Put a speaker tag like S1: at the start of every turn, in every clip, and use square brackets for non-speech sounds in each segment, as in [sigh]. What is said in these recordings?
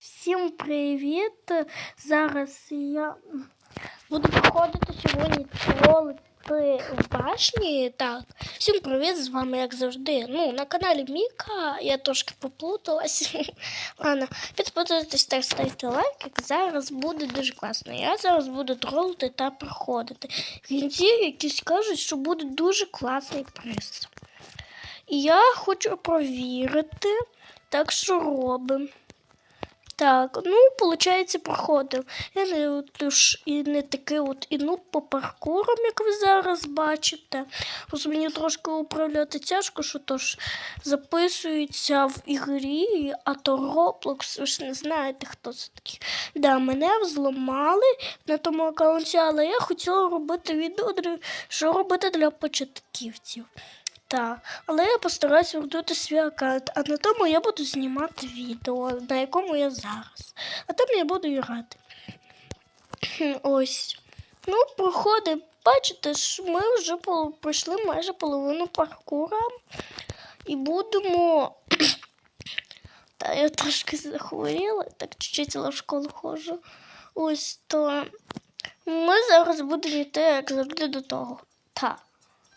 S1: Всім привіт! Зараз я буду проходити сьогодні тролити в башні. Так, всім привіт! З вами, як завжди. Ну, на каналі Міка. Я трошки поплуталась. [laughs] Ладно, підписуйтесь та ставте лайк. Зараз буде дуже класно. Я зараз буду тролити та проходити. В кінці якісь кажуть, що буде дуже класний приз. І я хочу провірити, так що робимо. Так, ну, виходить, проходив. Я не, от, і не такий от і ну по паркурам, як ви зараз бачите. Ось мені трошки управляти тяжко, що то ж записується в ігрі, а то Roblox, ви ж не знаєте, хто це такий. Да, мене взломали на тому аккаунті, але я хотіла робити відео, що робити для початківців. Так, але я постараюсь вернути свій аккаунт, а на тому я буду знімати відео, на якому я зараз. А там я буду грати. Ось. Ну, проходить. Бачите, ж ми вже пройшли майже половину паркура. І будемо. [clears throat] Та я трошки захворіла, так чуть-чуть в школу ходжу. Ось то. Ми зараз будемо йти, як завжди, до того. Так.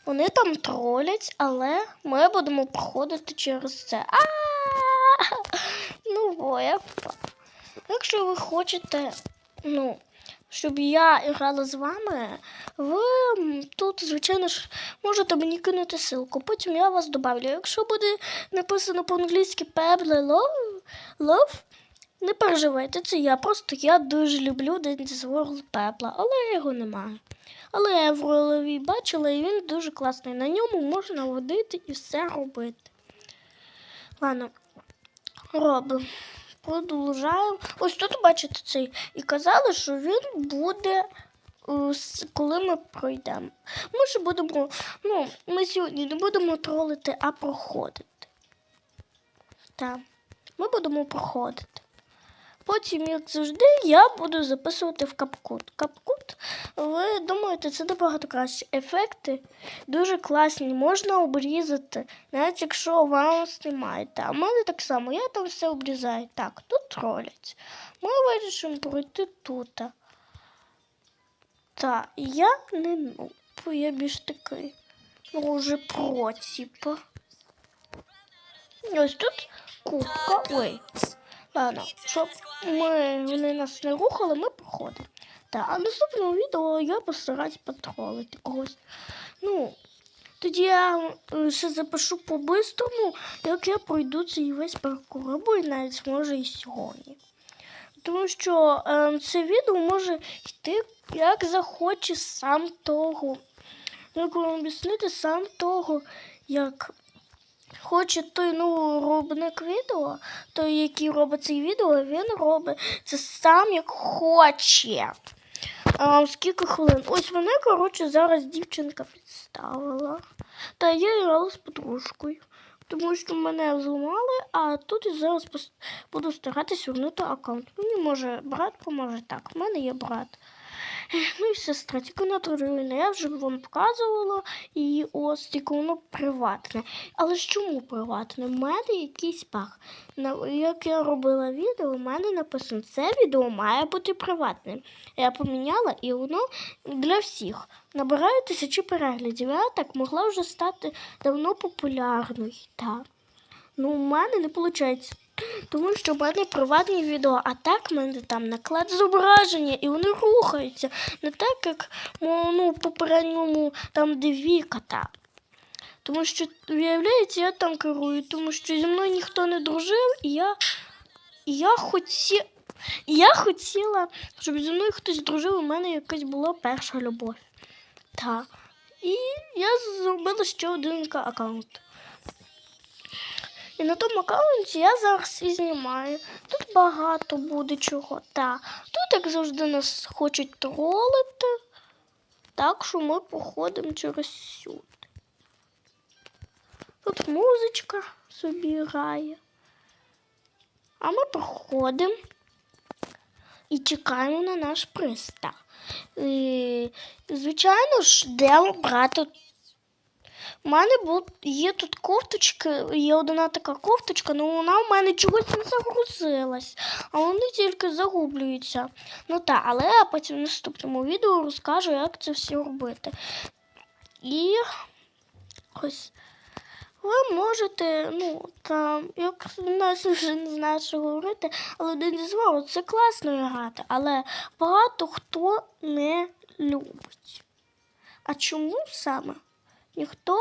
S1: Вони там тролять, але ми будемо проходити через це. Ну, я. Якщо ви хочете, ну, щоб я грала з вами, ви тут, звичайно ж, можете мені кинути ссылку. Потім я вас добавлю. Якщо буде написано по-англійськи Pebble Love, Love, не переживайте, це я. Просто я дуже люблю Dance World Pebble, але його не маю. Але я в роловій бачила, і він дуже класний. На ньому можна водити і все робити. Ладно, робимо. Продовжаємо. Ось тут бачите цей. І казали, що він буде, е, коли ми пройдемо. Ми ж будемо, ну, ми сьогодні не будемо тролити, а проходити. Так, ми будемо проходити. Потім, як завжди, я буду записувати в капкут. Капкут, ви думаєте, це набагато краще. Ефекти дуже класні, можна обрізати, навіть якщо вам знімаєте. А в мене так само, я там все обрізаю. Так, тут тролять. Ми вирішимо пройти тут. Так, я не ну, я більш такий. Ну, вже типу. Ось тут кубка. Ой. Ладно, щоб ми, вони нас не рухали, ми проходимо. Так, а в наступному відео я постараюсь потролити когось. Ну, тоді я е, ще запишу по-бистрому, як я пройду цей весь паркур, або і навіть може і сьогодні. Тому що е, це відео може йти як захоче сам того. Як вам об'яснити сам того, як хоче той ну, робник відео, той, який робить це відео, він робить це сам як хоче. А скільки хвилин? Ось мене, коротше, зараз дівчинка підставила. Та я грала з подружкою. Тому що мене взламали, а тут я зараз буду старатись вернути аккаунт. Мені може брат поможе так. У мене є брат. [laughs] Ну і сестра, тільки вона тролює. Я вже вам показувала і ось тільки воно приватне. Але ж чому приватне? У мене якийсь. На, як я робила відео, у мене написано, це відео має бути приватним. Я поміняла і воно для всіх. Набирає тисячі переглядів. Я так могла вже стати давно популярною. Так. Ну, у мене не виходить. Тому що в мене приватні відео, а так в мене там наклад зображення і вони рухаються. Не так, як ну, в попередньому там де Віка. Тому що, виявляється, я там керую, тому що зі мною ніхто не дружив, і я, я, хоті... я хотіла, щоб зі мною хтось дружив, у мене якась була перша любов. Так. І я зробила ще один аккаунт. І на тому аккаунті я зараз і знімаю. Тут багато буде чого. Та. Тут, як завжди, нас хочуть тролити. Так що ми походимо через сюди. Тут музичка собі грає. А ми проходимо і чекаємо на наш приз. І, звичайно ж, йдемо брати У мене бу- є тут кофточки, є одна така кофточка, але вона в мене чогось не загрузилась, а вони тільки загублюються. Ну так, але я потім в наступному відео розкажу, як це все робити. І ось ви можете, ну, там, як в нас вже не знаю, що говорити, але один із ворот це класно грати, але багато хто не любить. А чому саме? Ніхто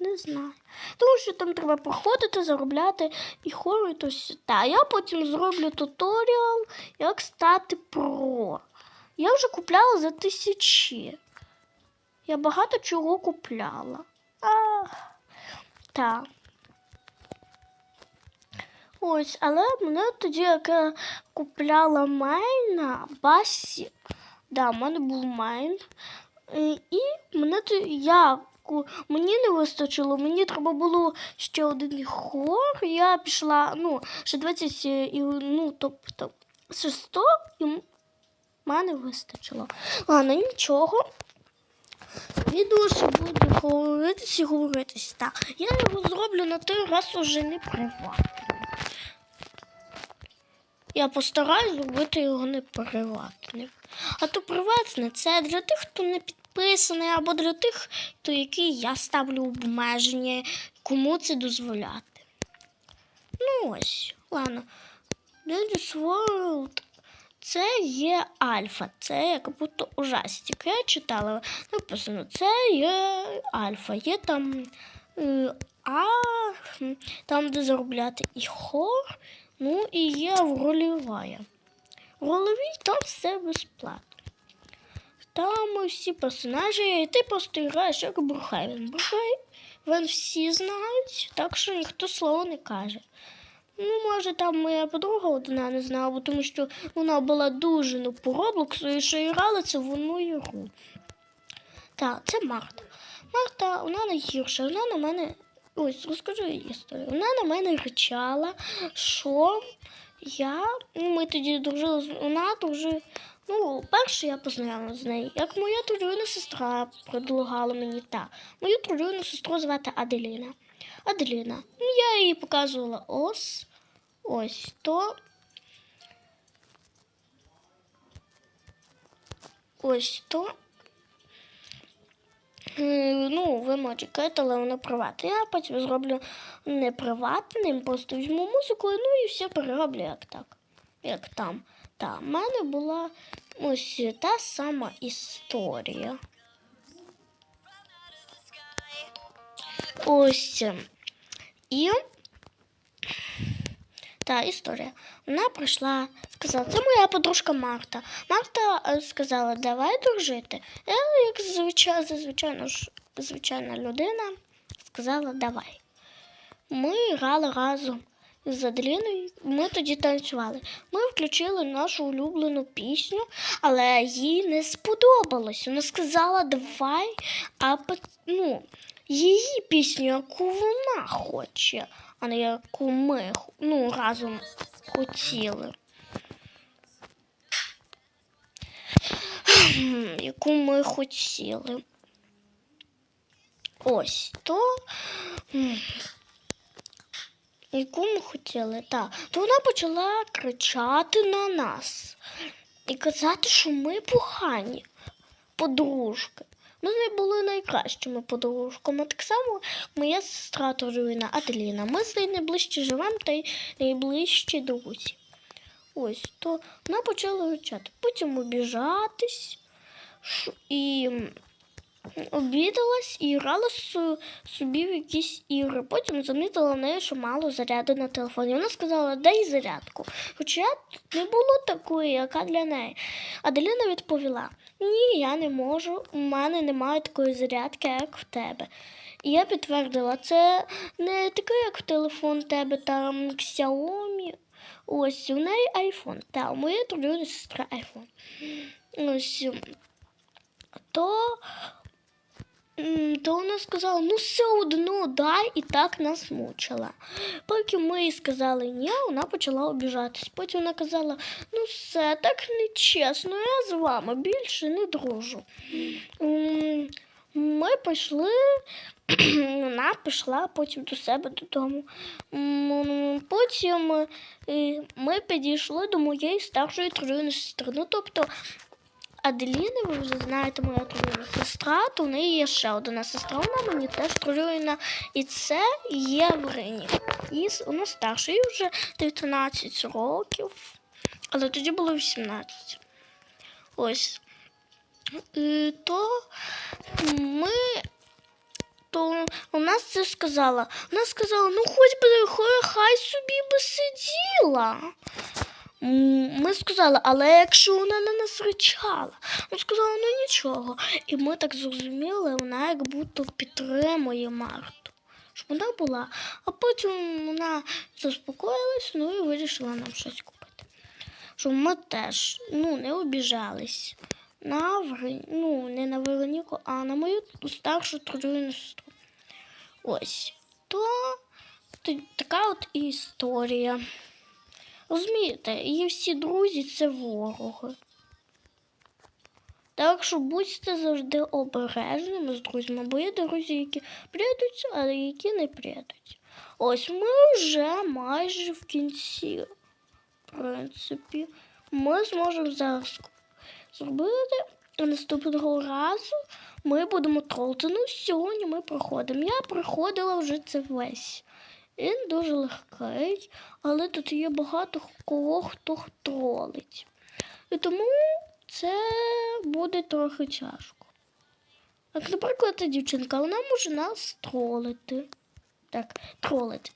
S1: не знає. Тому що там треба проходити, заробляти і хору, то все. Та я потім зроблю туторіал, як стати про. Я вже купляла за тисячі. Я багато чого купляла. Так. Ось, але мене тоді, як я купляла майна, басі. Да, в мене був майн. І мене я ку- мені не вистачило, мені треба було ще один хор. Я пішла, ну, ще 20, е, і, ну, тобто, ще 100, і мене вистачило. Ладно, нічого. Відео ще буде говоритись і говоритись. Так, я його зроблю на той раз уже не приватним. Я постараюсь зробити його не приватним. А то приватне це для тих, хто не підписаний, або для тих, то які я ставлю обмеження, кому це дозволяти. Ну ось, ладно. Dance World це є альфа, це як будто ужастик. Я читала, написано, це є альфа. Є там е, А, там, де заробляти і хор, ну і є в рольовая. В там все безплатно. Там всі персонажі, і ти просто граєш як Брухайвен. Брухайвен всі знають, так що ніхто слова не каже. Ну, може, там моя подруга одна не знала, бо тому що вона була дуже ну, по Роблоксу і що грала це в одну ігру. Так, це Марта. Марта, вона найгірша, вона на мене. Ось, розкажу її історію. Вона на мене кричала, що я. Ну, ми тоді дружили з вона дуже. Ну, перше я познайомилася з нею. Як моя трудовина сестра предлагала мені так. Мою трудовину сестру звати Аделіна. Аделіна. Ну, я їй показувала ось. Ось то. Ось то. Е, Ну, ви можете чекати, але воно приватне. Я потім зроблю не приватним, просто візьму музику, ну і все перероблю як так. Як там. Та, в мене була ось та сама історія. Ось. І та історія. Вона прийшла, сказала, це моя подружка Марта. Марта е, сказала, давай дружити. Я, як звичайно, звичайно ж, звичайна людина, сказала, давай. Ми грали разом з Аделіною, ми тоді танцювали. Ми включили нашу улюблену пісню, але їй не сподобалось. Вона сказала, давай, а ну, її пісню, яку вона хоче, а не яку ми ну, разом хотіли. Яку ми хотіли. Ось то. Яку ми хотіли, так. То вона почала кричати на нас і казати, що ми погані подружки. Ми з нею були найкращими подружками. Так само моя сестра Торжуїна Аделіна. Ми з нею найближче живемо та й найближчі друзі. Ось, то вона почала кричати, потім обіжатись і обідалась і грала собі в якісь ігри. Потім замітила в неї, що мало заряду на телефоні. Вона сказала, дай зарядку. Хоча не було такої, яка для неї. Аделіна відповіла: Ні, я не можу, у мене немає такої зарядки, як в тебе. І я підтвердила, це не таке, як в телефон в тебе там Xiaomi. Ось у неї iPhone. Та у моєї трудової сестри iPhone. Ось то, то вона сказала, ну все одно дай і так нас мучила. Поки ми їй сказали ні, вона почала обіжатись. Потім вона казала, ну все, так нечесно, я з вами більше не дружу. Ми пішли, [clears throat] вона пішла потім до себе додому. Потім е, ми підійшли до моєї старшої троюрідної сестри. Ну, тобто, Аделіни, ви вже знаєте, моя троюрідна сестра, то в неї є ще одна сестра, вона мені теж троюрідна. І це Євгенія. І с- вона старша, їй вже 19 років, але тоді було 18. Ось. І то ми. То вона це сказала. Вона сказала, ну хоч би хай собі би сиділа. Ми сказали, але якщо вона на нас ричала, вона сказала, ну нічого. І ми так зрозуміли, вона як будто підтримує Марту. Щоб вона була. А потім вона заспокоїлась, ну і вирішила нам щось купити. Щоб ми теж ну, не обіжались на Вер- ну, не на Вероніку, а на мою старшу троюрідну сестру. Ось. То така от історія. Розумієте, її всі друзі це вороги. Так що будьте завжди обережними з друзями, бо є друзі, які прийдуть, а які не прийдуть. Ось ми вже майже в кінці. В принципі, ми зможемо зараз зробити. А наступного разу ми будемо тролити. Ну, сьогодні ми проходимо. Я проходила вже це весь. Він дуже легкий, але тут є багато кого хто тролить. І тому це буде трохи тяжко. Як, наприклад, та дівчинка, вона може нас тролити. Так, тролити.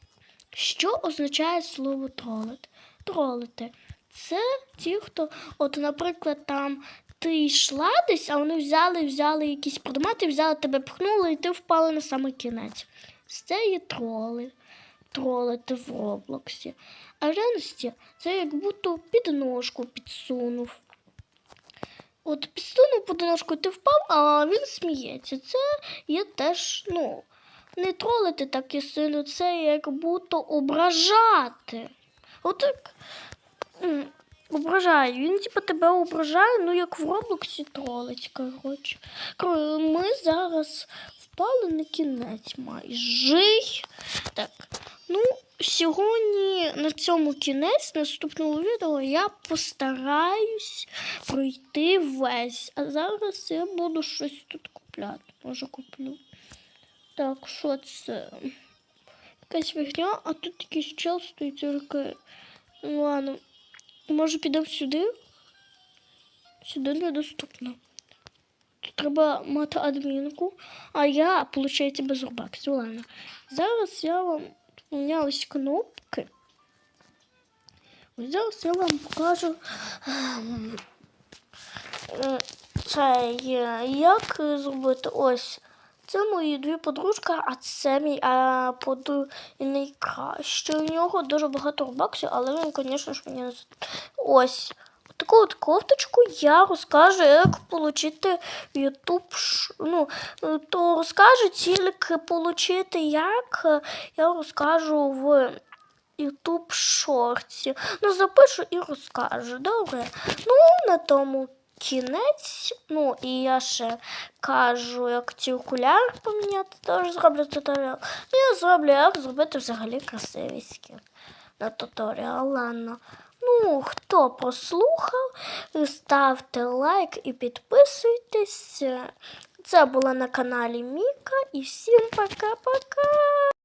S1: Що означає слово тролити? Тролити. Це ті, хто, от, наприклад, там ти йшла десь, а вони взяли, взяли якісь предмети, взяли тебе, пхнули, і ти впала на самий кінець. Це є троли. Тролити в Роблоксі. А в реальності це як будто підножку підсунув. От підсунув подножку, ти впав, а він сміється. Це є теж, ну, не тролити так і сильно, це як будто ображати. От так ображає. Він типу тебе ображає, ну як в Роблоксі тролить, коротше. Ми зараз впали на кінець майже. Так, ну, сьогодні на цьому кінець наступного відео я постараюсь пройти весь. А зараз я буду щось тут купляти. Може куплю. Так, що це? Якась фігня, а тут якийсь чел стоїть тільки. Ну ладно. Може підемо сюди? Сюди недоступно. Треба мати адмінку, а я, виходить, без рубаксів. Ладно. Зараз я вам помінялись кнопки. Зараз я вам покажу ем, е, цей, е, як зробити ось. Це мої дві подружки, а це мій а, поду найкраще. У нього дуже багато рубаксів, але він, звісно ж, мені ось. Таку от кофточку я розкажу, як отримати YouTube. Ну, то розкажу тільки отримати, як е, я розкажу в YouTube шорті. Ну, запишу і розкажу. Добре. Ну, на тому кінець. Ну, і я ще кажу, як ці окуляри поміняти, теж зроблю туторіал. Ну, я зроблю, як зробити взагалі красивий скін на туторіал. Ладно. Ну, хто послухав, ставте лайк і підписуйтесь. Це було на каналі Міка. І всім пока-пока!